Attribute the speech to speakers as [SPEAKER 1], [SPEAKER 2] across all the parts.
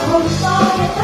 [SPEAKER 1] Oh, sorry.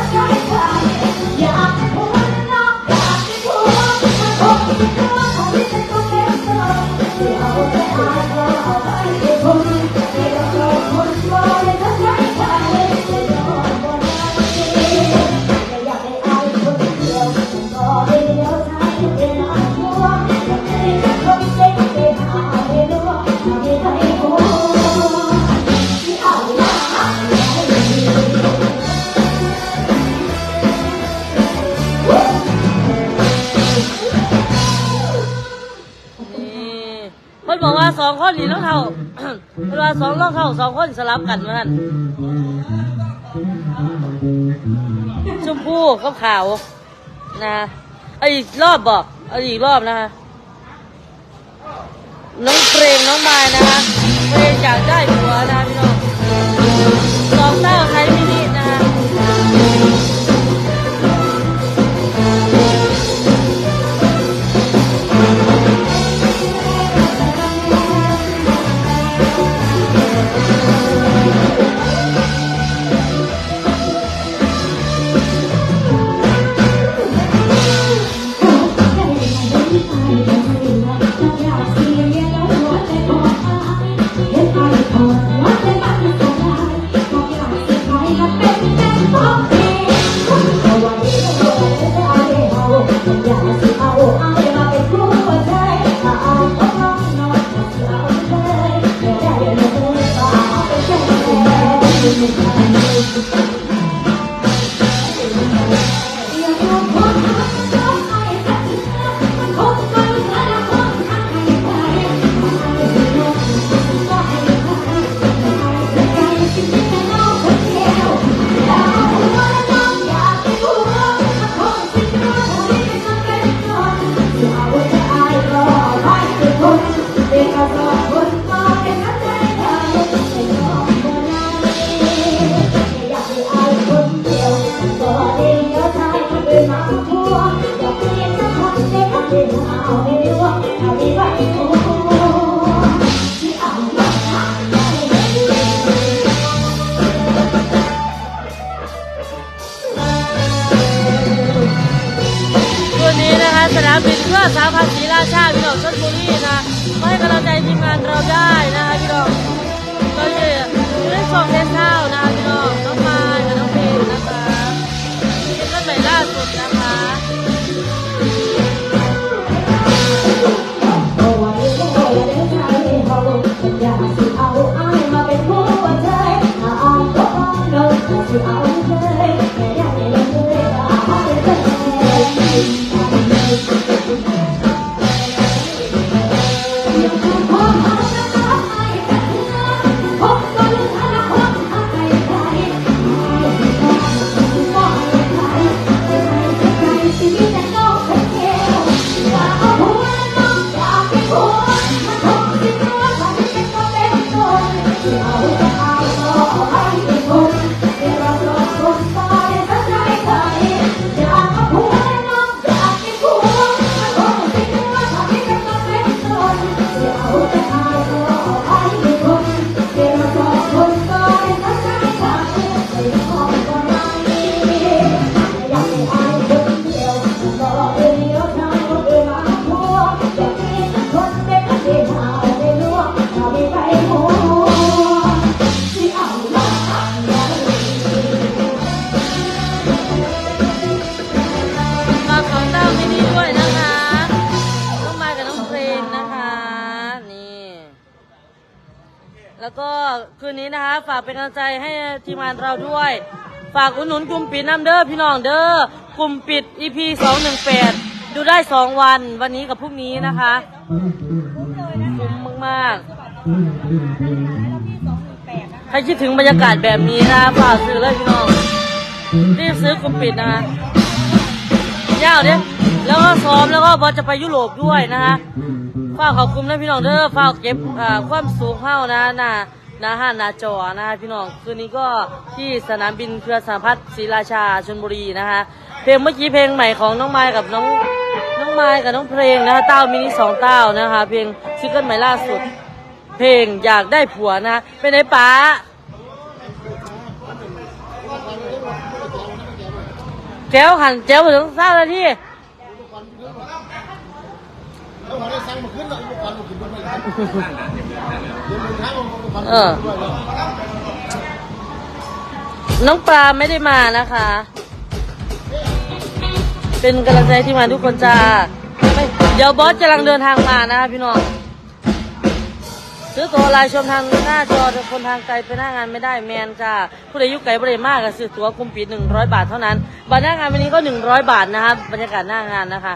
[SPEAKER 1] คนบอ
[SPEAKER 2] กว่าสอง
[SPEAKER 1] คน
[SPEAKER 2] นี่ต้องเข่า เพิ่นว่าสองต้องเข่า
[SPEAKER 1] สองคนสลับกันมั่นชมพู่ก็ขาวนะไอาอีกรอบบอกไอาอีกรอบนะคะน้องเพลงน้องมายนะคะเพลงอยากได้หัวนะพี่น้อง
[SPEAKER 2] แล้วก็คืนนี้นะคะฝากเป็นกำลังใจให้ทีมงานเราด้วย ฝากอุดหนุนกลุ่มปิดน้ำเด้อพี่น้องเด้อกลุ่มปิด EP 218 ดูได้ 2 วัน วันนี้กับพรุ่งนี้นะคะคุ้มมากๆ ใครคิดถึงบรรยากาศแบบนี้นะฝากซื้อเลยพี่น้อง รีบซื้อกลุ่มปิดนะคะยาวเนี่ยแล้วก็ซ้อมแล้วก็บอสจะไปยุโรปด้วยนะคะ ฝากขอบคุณนะพี่น้องเด้อฝากเก็บความสูงเข้านะหน้าหน้าห้านหน้าจอนะพี่น้องคืนนี้ก็ที่สนามบินเครือสหพัฒน์ศรีราชาชลบุรีนะคะเพลงเมื่อกี้เพลงใหม่ของน้องไม้กับน้องน้องไม้กับน้องเพลงนะคะเต้ามินิสองเต้านะคะเพลงซิงเกิลใหม่ล่าสุด เพลงอยากได้ผัวนะเป็นไงป๋าแก้วหันแก้วไปถึงสามนาที
[SPEAKER 3] แล้วผ มได้สั่งมาขึ้นแล้วอุปกรณ์มากินด้วยเลยเดี๋ยวมึงท้าอุปกรณ์
[SPEAKER 2] เออน้องปลาไม่ได้มานะคะ เป็นกำลังใจที่มาทุกคนจ้าเดี๋ยวบอสกำลังเดินทางมานะคะพี่น้องซื้อตัวไลน์ชมทางหน้าจอคนทางไกลไปหน้างานไม่ได้แมนจ้าผู้ใดยุไกลผู้ใดมากก็ซื้อตัวคุมปิดหนึ่งร้อยบาทเท่านั้นบัตรหน้างานวันนี้ก็หนึ่งร้อยบาทนะครับบรรยากาศหน้างานนะคะ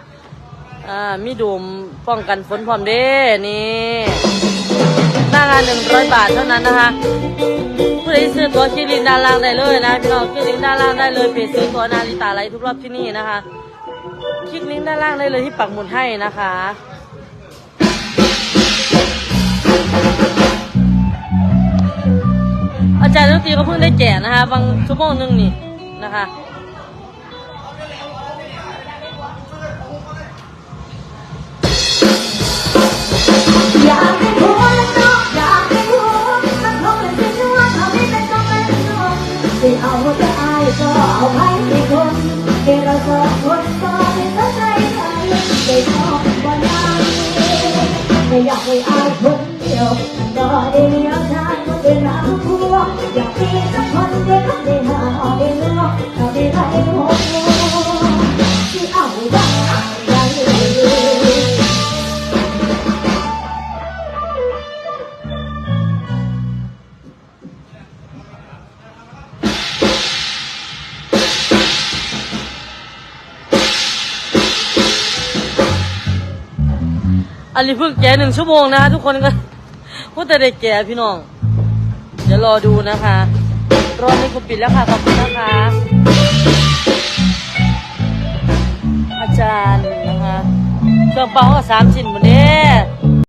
[SPEAKER 2] อ่ามีดูมป้องกันฝนพร้อมเด้นี่หน้างานหนึ่งร้อยบาทเท่านั้นนะคะผู้ใดซื้อตัวคิรินด้านล่างได้เลยนะพี่น้องคลิกลิงด้านล่างได้เลยเพจซื้อตัวนาริตาไลทุกรอบที่นี่นะคะคลิกลิงก์ด้านล่างได้เลยที่ปักหมุดให้นะคะอาจารย์ดนตรีก็เพิ่งได้แก่นะคะ บางชั่วโมงหนึงนี่นะคะ
[SPEAKER 1] ก็เอาไว้ที่คนที่เราสองคนก็ไม่เข้าใจกันได้ชอบบ่ได้ไม่อยากให้อายคนเดียวก็ได้เลี้ยงทางคนเป็น นี้เพิ่
[SPEAKER 2] งแก่หนึ่งชั่วโมงนะคะทุกคนก็พูดแต่ได้แก่พี่น้อง เดี๋ยวรอดูนะคะรอในี้กูปิดแล้วค่ะ ขอบคุณนะคะ อาจารย์นะคะเครื่องเป่าก็สามชิ้นหมดเด้